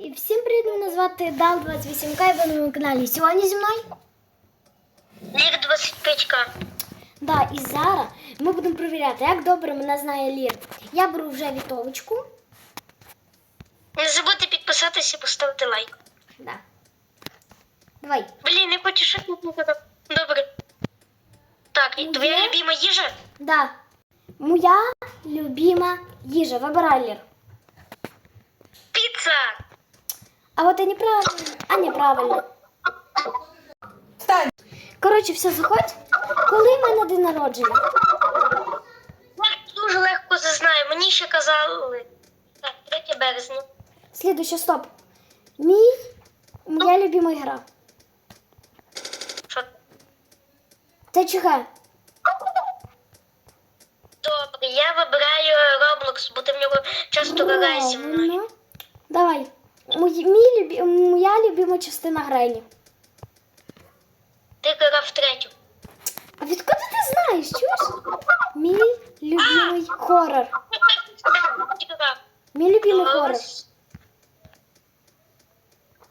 І всім привіт, мене звати Дал28К і ви на моєму каналі. Сьогодні зі мною. Лір 25к. Да, і зараз ми будемо перевіряти, як добре мене знає Лір. Я беру вже вітовочку. Не забудьте підписатися і поставити лайк. Да. Давай. Блін, не хочу шипнути. Добре. Так, і твоя Є? любима їжа? Да. Моя любима їжа. Вибирай Лір. Піца! А от і неправильно. А неправильно. Коротше, все, заходь. Коли в мене день народження? Дуже легко це знаю. Мені ще казали. Так, 3 березня. Слідуюче, стоп. Мій, моя любима гра. Що? Це ЧГ. Добре, я вибираю Roblox, бо ти в нього часто граєш зі мною. Давай. Мій, мій моя любима частина Грені. Ти грав третю. А відкуди ти знаєш, чуєш? Мій любимий хорор. Мій любимий хорор.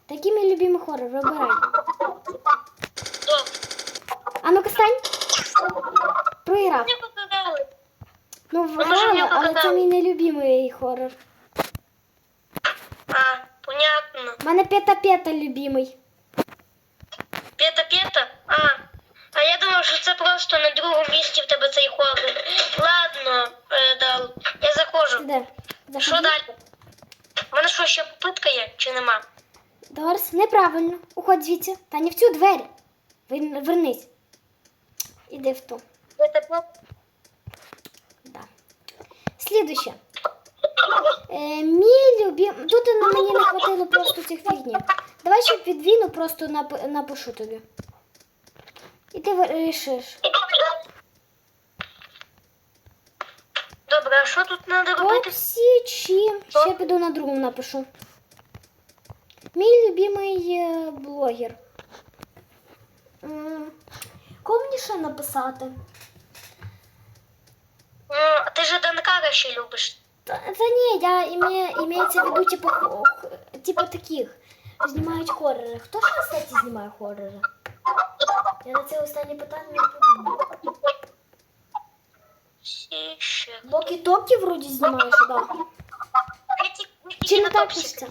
Такий мій любимий хорор, вибирай. А ну-ка стань. Проіграв. Ну, мені але це мій нелюбимий хорор. А, п'ята-п'ята любимий. П'ята-п'ята? А. А я думав, що це просто на другому місці в тебе цей хорор. Ладно, е, Дал, я заходжу. Де? Що далі? У мене що, ще попитка є чи нема? Дорс, неправильно. Уходь звідси. Та не в цю двері. Вер- Вернись. Іди в ту. П'ята-п'ята? Да. Слідуще. Е, мій любим... Тут цих фігнів. Давай ще підвіну, просто нап... напишу тобі. І ти вирішиш. Добре, а що тут треба робити? Топсі чи... Ще піду на другому напишу. Мій любимий е, блогер. М, Кого мені ще написати? Ну, а ти ж Данкара ще любиш. Та, та ні, я іме, імеється в виду, типу, хо- х- типу таких. Знімають хорори. Хто ж, кстати, знімає хорори? Я на це останнє питання не подумала. Локі Токі вроді знімаєш, так. Чи не так пишеться?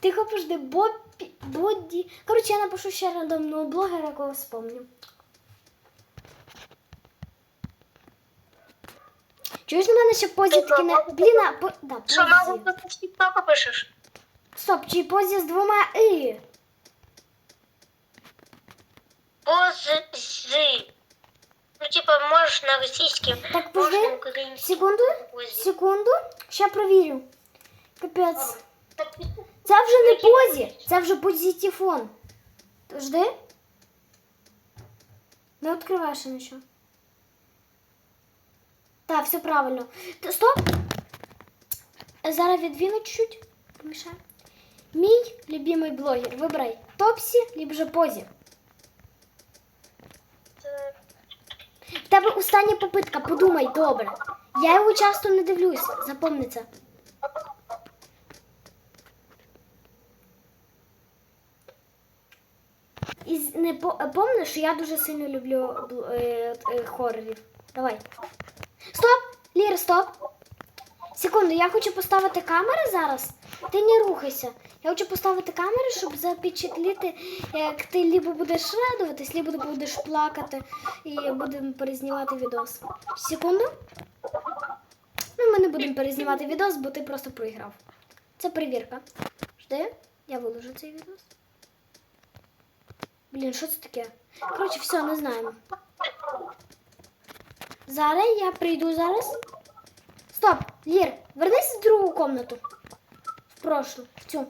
Тихо пожди, Бобі, Боді. Коротше, я напишу ще рандомного блогера, кого вспомню. Чуєш на мене ще позі такі не. Блін, а по... да, Що, мало ти Тіктоку пишеш? Стоп, чи позі з двома і. Пози. Ну, типа, можеш на російській, Так, можеш подожди. на. Секунду. Позі. Секунду. Ще провірю. Капець. Це вже не позі, це вже позитифон. Жди. Не відкривай ще нічого. Так, все правильно. Т- Стоп. Зараз відвіну чуть-чуть. Помішаю. Мій любимий блогер. Вибирай. Топсі, либо же позі. В тебе остання попитка, подумай, добре. Я його часто не дивлюсь, запомни. І не по- помни, що я дуже сильно люблю бл- е, е, хорорів. Давай. Стоп! Лір, стоп! Секунду, я хочу поставити камери зараз. Ти не рухайся. Я хочу поставити камери, щоб запечатліти, як ти либо будеш радуватись, либо будеш плакати і будемо перезнімати відос. Секунду. Ну, ми не будемо перезнімати відос, бо ти просто проіграв. Це перевірка. Жди, я виложу цей відос. Блін, що це таке? Коротше, все, не знаємо. Зараз я прийду зараз. Стоп, Лір, вернись в другу комнату. В прошу. в цю.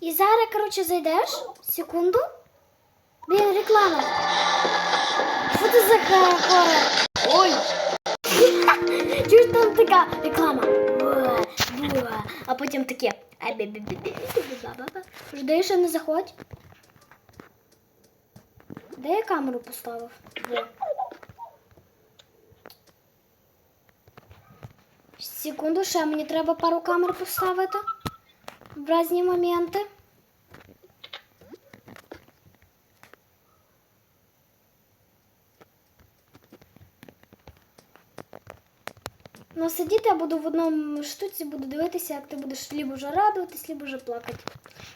І зараз, коротше, зайдеш. Секунду. Блін, реклама. Що це за хора? Ой! Чуєш, там така реклама. А потім таке. Жди, що не заходь. Де я камеру поставив? Секунду, ще мені треба пару камер поставити в різні моменти. Ну, сидіти я буду в одному штуці, буду дивитися, як ти будеш лібо вже радуватись, лібо вже плакати.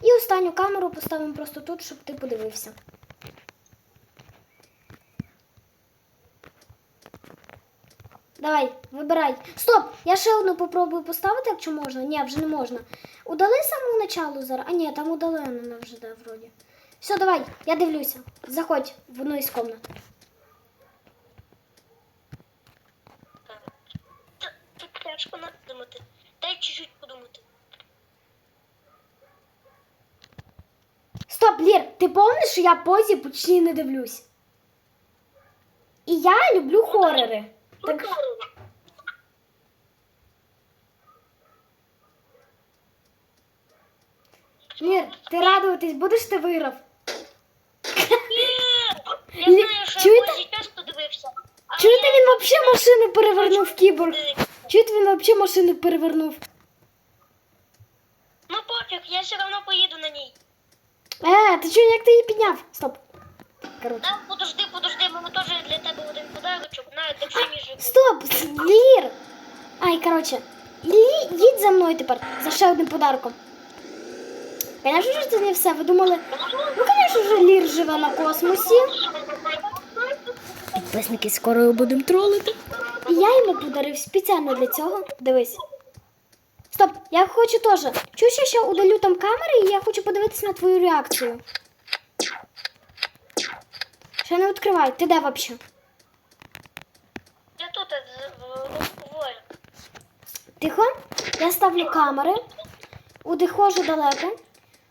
І останню камеру поставимо просто тут, щоб ти подивився. Давай, вибирай. Стоп! Я ще одну попробую поставити, якщо можна. Ні, вже не можна. Удали з самого началу зараз. А ні, там удалено вже да, вроді. Все, давай, я дивлюся. Заходь в одну із комнат. Тут тяжко надумати. Дай чуть-чуть подумати. Стоп, Лір, ти пам'ятаєш, що я позі почти не дивлюсь? І я люблю хорори. Так, Лір, ти радуватись будеш, ти виграв. Я Лі- знаю, що чуєте? я Чуєте, я він взагалі машину перевернув кіборг. Чуєте, він взагалі машину перевернув. Ну пофіг, я все одно поїду на ній. Е, ти чого, як ти її підняв? Стоп. Коротше. Да, подожди, подожди, мене теж для тебе один подарочок. На, держи мій живу. Стоп, Лір! Ай, коротше, Лі, їдь за мною тепер, за ще одним подарком. Звісно ж, це не все. Ви думали, ну, звісно ж, Лір живе на космосі. Підписники скоро його будемо тролити. І я йому подарив спеціально для цього. Дивись. Стоп, я хочу теж. Чуєш, я ще удалю там камери, і я хочу подивитися на твою реакцію. Ще не відкривай, ти де взагалі? Я тут е, в- в- Тихо. Я ставлю камери. Удихожу далеко.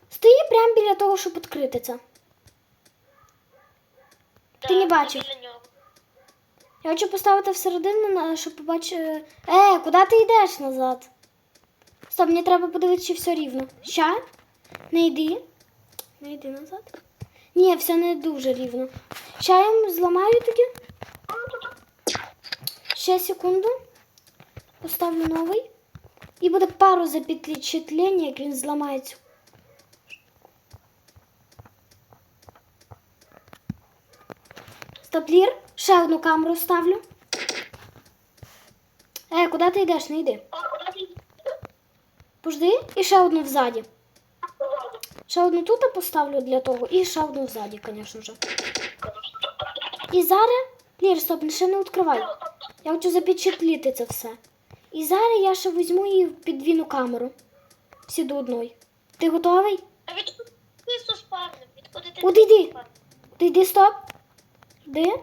Стою прямо біля того, щоб відкрити це. Ти не Да, бачив? Я хочу поставити всередину, щоб побачити. Е, куди ти йдеш назад? Стоп, мені треба подивитися, чи все рівно. Ща? Не йди. Не йди назад. Ні, все не дуже рівно. Йому зламаю тоді. Ще секунду. Поставлю новий. І буде пару запечатлень, як він зламається. Стоп, Лір. Ще одну камеру ставлю. Е, куди ти йдеш? Не йди. Пожди. І ще одну взаді. Ще одну тут поставлю для того. І ще одну взаді, звісно ж. І зараз. Лір, стоп, ще не відкривай. Я хочу запечатліти це все. І зараз я ще візьму і підвіну камеру. Всі до одної. Ти готовий? А відкуди ти суспавнив? Відкуди ти Куди йди? Ти йди, стоп. Йди.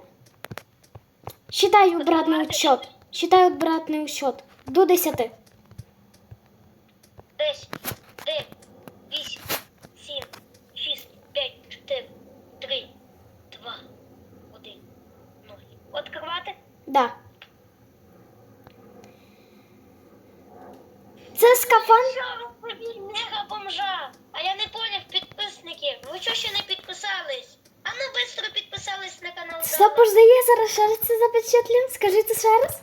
Считай обратний учет. Считай обратний учет. До 10. Десять, Да. Це скафандр. Мега бомжа? А я не поняв, підписники. Ви чого ще не підписались? А ну швидко підписались на канал. Стоп, подожди, я зараз ще раз це запечатлю. Скажи це ще раз.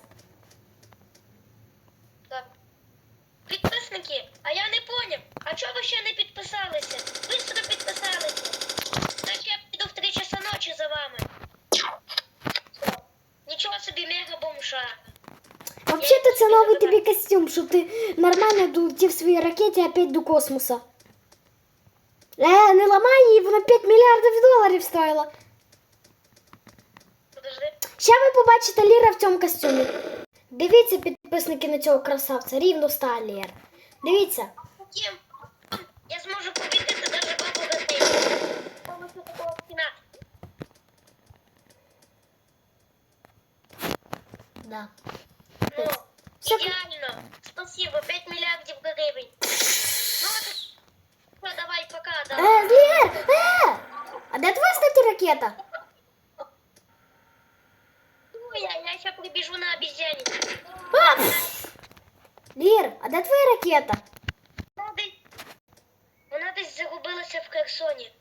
Так. Підписники, а я не поняв. А чого ви ще не підписалися? Быстро підписалися. Так я піду в 3 часа ночі за вами. Нічого собі мега бомжа. Взагалі-то це новий тобі костюм, щоб ти нормально долетів своїй ракеті опять до космоса. Е, не ламай її, вона 5 мільярдів доларів стоїла. Подожди. Ще ви побачите Ліра в цьому костюмі. Дивіться, підписники на цього красавця, рівно 100 Лір. Дивіться. Я зможу побідити даже Да. Ну, Все- ідеально. Спасибо, 5 мільярдів гривень. Ну, от, все, давай, пока, да. Е, Лір! Е! А де твоя, кстати, ракета? Ну, я, я ще прибіжу на обезьяні. А! Лір, а де твоя ракета? Вона десь, вона десь загубилася в Херсоні.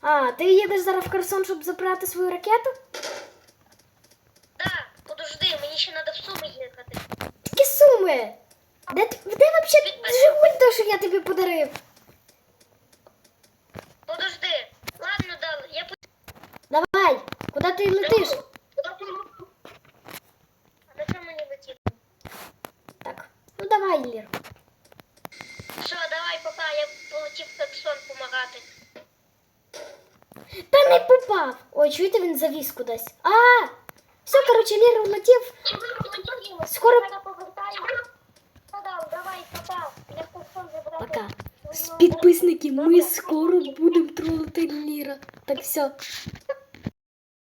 А, ти їдеш зараз в Херсон, щоб забрати свою ракету? Суми? Де, де взагалі живуть то, що я тобі подарив? Подожди. Ладно, дал. Я Давай, куди ти летиш? А на чому мені летіти? Так, ну давай, Лір. Все, давай, пока, я полетів як сон помагати. Та не попав. Ой, чуєте, він завіс кудись. А! Все, коротше, Лір улетів. Скоро- Я повертаю. Подав, давай, пока. Я в сон забрати. Пока. Підписники, ми скоро будемо тролити Ліра. Так все,